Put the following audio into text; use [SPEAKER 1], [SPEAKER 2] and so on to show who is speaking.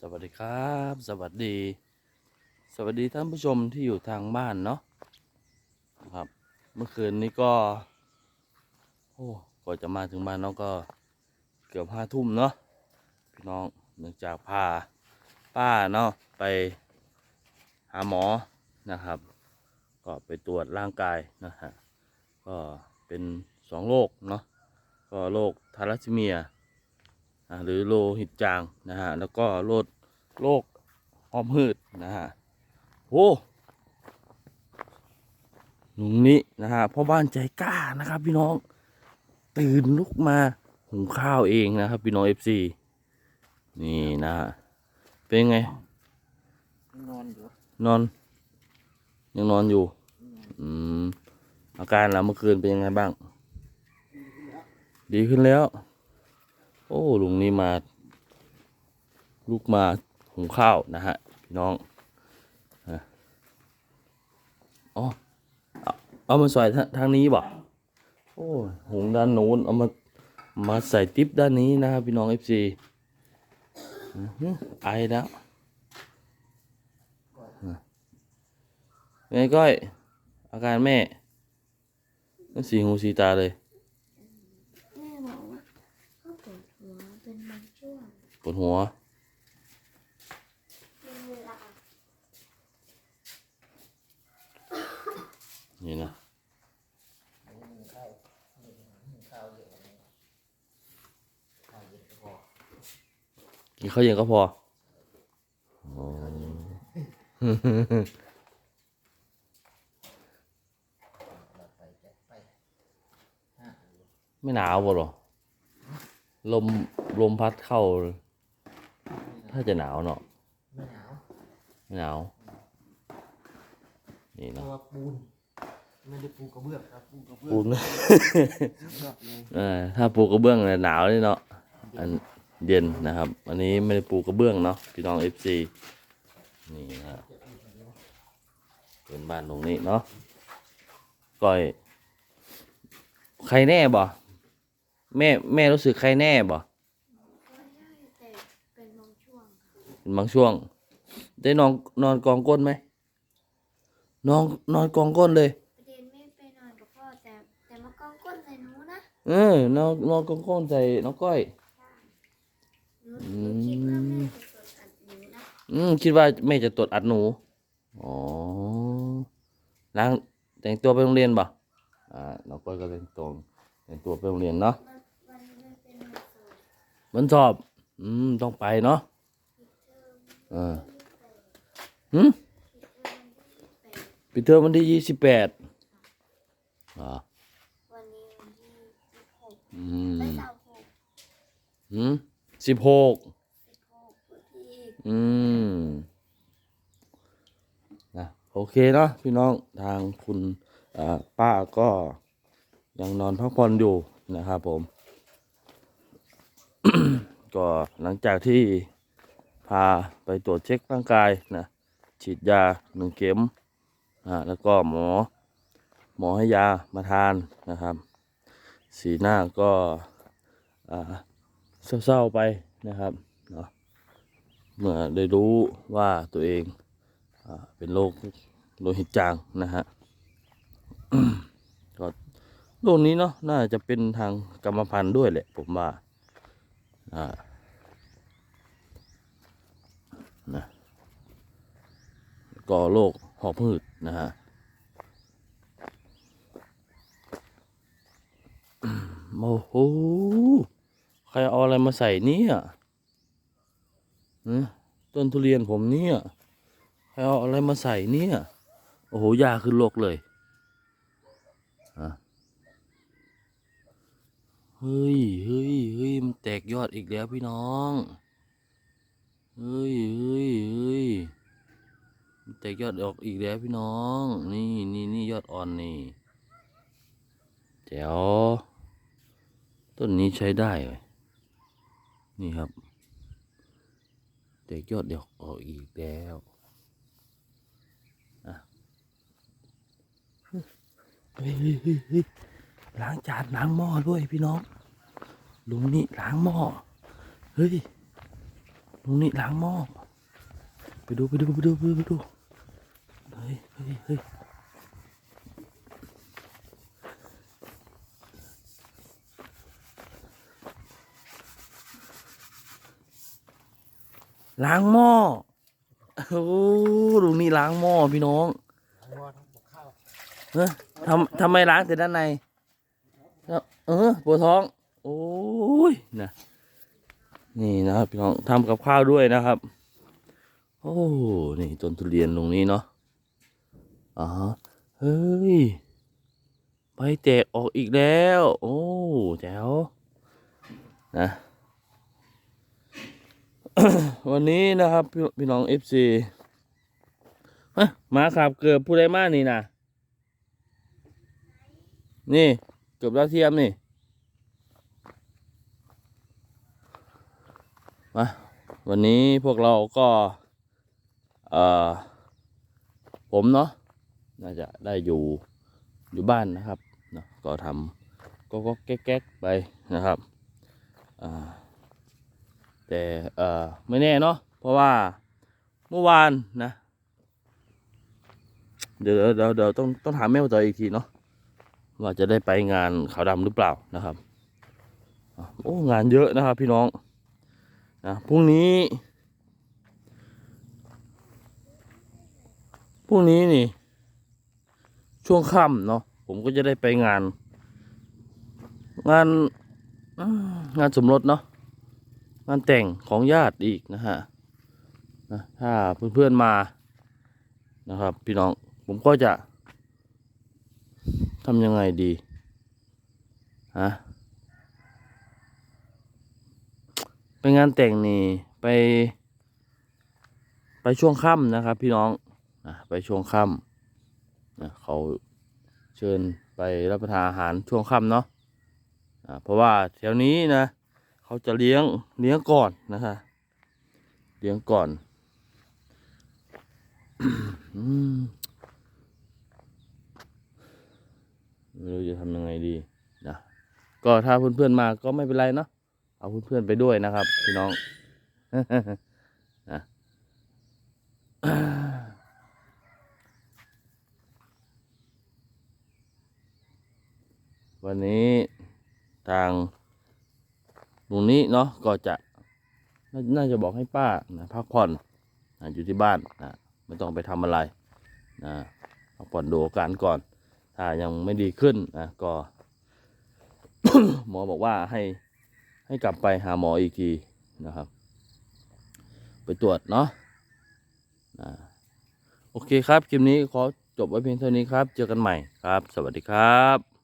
[SPEAKER 1] สวัสดีครับ สวัสดี สวัสดีท่านผู้ชมที่อยู่ทางบ้านเนาะครับ เมื่อคืนนี้ก็โอ้กว่าจะมาถึงบ้านน้องก็เกือบห้าทุ่มเนาะพี่น้องเนื่องจากพาป้าเนาะไปหาหมอนะครับ ก็ไปตรวจร่างกายนะฮะก็เป็นสองโรคเนาะก็โรคทาลัสซีเมียอ่า หรือโลหิตจางนะฮะแล้วก็โรคโรคหอบหืดนะฮะโอ้หนุ่มนี้นะฮะพ่อบ้านใจกล้านะครับ พี่น้องตื่นลุกมาหุงข้าวเองนะครับ พี่น้องเอฟซีนี่นะฮะเป็นไง
[SPEAKER 2] นอนอยู่
[SPEAKER 1] นอนยังนอนอยู่ อืมอาการเราเมื่อคืนเป็นยังไงบ้าง ดีขึ้นแล้ว โอ้ลุงนี่มา ลูกมาหุงข้าวนะฮะพี่น้องอ๋อเอามาใส่ทางนี้บ่โอ้หุงด้านโน้นเอามามาใส่ติ๊บด้านนี้นะครับพี่น้องเอฟซีไอแล้วไงก้อย อาการแม่สีหูสีตาเลย
[SPEAKER 3] แม่บอกว่าเขาปวดหัวเป็นบางช่วง
[SPEAKER 1] ป ปวดหัว
[SPEAKER 3] นี่
[SPEAKER 1] นะ
[SPEAKER 2] กิ
[SPEAKER 1] นข้าวเย็นก็พอ
[SPEAKER 2] ไม่
[SPEAKER 1] หนาวบ่หรอ ลม ลมพัดเข้า ถ้าจะหนาวเนาะ
[SPEAKER 2] ไม่หนาว
[SPEAKER 1] ไม่หนาว นี่
[SPEAKER 2] เพ
[SPEAKER 1] เนาะ
[SPEAKER 2] ราะว่าปูน ไม่ได้ปูกระเบื้องครับปูกระเบื้อง
[SPEAKER 1] ปูน
[SPEAKER 2] ยอดเลย
[SPEAKER 1] เออถ้าปูกระเบื้องเนี่ยหนาวเลยเนาะอันเย็นนะครับ อันนี้ไม่ได้ปูกระเบื้องเนาะพี่น้องเอฟซีนี่นะฮะเป็นบ้านตรงนี้เนาะก้อย ใครแน่บ่แม่แม่รู้สึกใครแน่บ่
[SPEAKER 3] ก็ได้แต่เป็นบางช่วงค่ะ
[SPEAKER 1] เป็นบางช่วง ได้นอนนอนกองก้นไหมนอนนอนกองก้นเลย
[SPEAKER 3] ประเด็นไม่ไปนอนกับพ่อแต่แต่มากองก้นใส่หนูนะ
[SPEAKER 1] เออนอนนอนกองก้นใส่น้องก้อย
[SPEAKER 3] หนูหนูคิดว่าแม่จะเปิดอัดหนูนะ
[SPEAKER 1] อืมคิดว่าแม่จะตรวจอัดหนู อ๋อล้างแต่งตัวไปโรงเรียนป่ะอ่าน้องก้อยก็แต่งตัวแต่งตัวไปโรงเรียนเนาะ
[SPEAKER 3] มันมันมันเป็นวันศุกร์
[SPEAKER 1] มันสอบ อืม ต้องไปเนาะ
[SPEAKER 3] ปิด เทอมวันที่ยี่สิบแปด
[SPEAKER 1] หืมปิดเทอมวันที่ยี่สิบแปดอ๋อ
[SPEAKER 3] วันนี้วันที่สิบหก
[SPEAKER 1] อืม
[SPEAKER 3] ไปเสาร์หก
[SPEAKER 1] หืมสิบหก
[SPEAKER 3] สิบหกวันที่อีก
[SPEAKER 1] อืมนะโอเคเนาะพี่น้องทางคุณอ่าป้าก็ยังนอนพักผ่อนอยู่นะครับผม ก็หลังจากที่ พาไปตรวจเช็คร่างกายนะฉีดยาหนึ่งเข็มอ่าแล้วก็หมอ หมอให้ยามาทานนะครับ สีหน้าก็อ่าเศร้าๆไปนะครับเนาะเมื่อได้รู้ว่าตัวเองอ่าเป็นโรคโลหิตจางนะฮะก็โรคนี้เนาะน่าจะเป็นทางกรรมพันธุ์ด้วยแหละผมว่าอ่า นะก็โรคหอบหืดนะฮะโอ้โห ใครเอาอะไรมาใส่เนี่ยนะต้นทุเรียนผมเนี่ย ใครเอาอะไรมาใส่เนี่ย โอ้โห ยาขึ้นโลกเลยอะเฮ้ยเฮ้ยเฮ้ยมันแตกยอดอีกแล้วพี่น้อง เฮ้ยเฮ้ยเฮ้ยแตกยอดออกอีกแล้วพี่น้อง นี่นี่นี่ยอดอ่อนนี่แจ๋วต้นนี้ใช้ได้เลยนี่ครับเด็กยอดเดียวออกอีกแล้วล้างจานล้างหม้อด้วยพี่น้องลุงนี่ล้างหม้อเฮ้ย ลุงนี่ล้างหม้อไปดูไปดูไปดูไปดูไปดูเฮ้ยเฮ้ยเฮ้ยล้างหม้อโอ้ลุงนี่ล้างหม้อพี่น้อง
[SPEAKER 2] ทำหม้อทั้งกับข้าว
[SPEAKER 1] เออทำทำไมล้างแต่ด้านใน เออปวดท้อง โอ้ยนะ นี่นะครับพี่น้องทำกับข้าวด้วยนะครับ โอ้ นี่ต้นทุเรียนตรงนี้เนาะอ๋อเฮ้ยใบแตกออกอีกแล้ว โอ้แจ๋วนะวันนี้นะครับพี่พี่น้องเอฟซีมาขับเกือบผู้ใดมานี่นะนี่เกือบดาวเทียมนี่ มาวันนี้พวกเราก็เอ่อผมเนาะน่าจะได้อยู่อยู่บ้านนะครับเนาะก็ทำก็ก็แก๊กๆไปนะครับอ่าแต่เอ่อไม่แน่เนาะเพราะว่าเมื่อวานนะเดี๋ยวเดี๋ยวเดี๋ยวต้องต้องถามแม่ต่ออีกทีเนาะว่าจะได้ไปงานขาวดำหรือเปล่านะครับโอ้งานเยอะนะครับพี่น้อง นะพรุ่งนี้พรุ่งนี้นี่ ช่วงค่ำเนาะผมก็จะได้ไปงาน งานงานสมรสเนาะงานแต่งของญาติอีกนะฮะนะถ้าเพื่อนๆมานะครับ พี่น้องผมก็จะทำยังไงดีฮะ ไป งานแต่งนี่ไป ไปช่วงค่ำนะครับ พี่น้องนะไปช่วงค่ำนะเขาเชิญไปรับประทานอาหารช่วงค่ำเนาะอ่าเพราะว่าแถวนี้นะ เขาจะเลี้ยงเลี้ยงก่อนนะคะเลี้ยงก่อนไม่รู้จะทำยังไงดีนะก็ถ้าเพื่อนๆมาก็ไม่เป็นไรเนาะ เอาเพื่อนๆไปด้วยนะครับพี่น้องนะวันนี้ทางลุงนี้เนาะก็จะน,น่าจะบอกให้ป้านะพักผ่อนนะอยู่ที่บ้านนะไม่ต้องไปทำอะไรนะพักผ่อนดูอาการก่อน ถ้ายังไม่ดีขึ้นนะก็ หมอบอกว่าให้ ให้กลับไปหาหมออีกทีนะครับ ไปตรวจเนาะนะโอเคครับคลิปนี้ขอจบไว้เพียงเท่านี้ครับ เจอกันใหม่ครับ สวัสดีครับ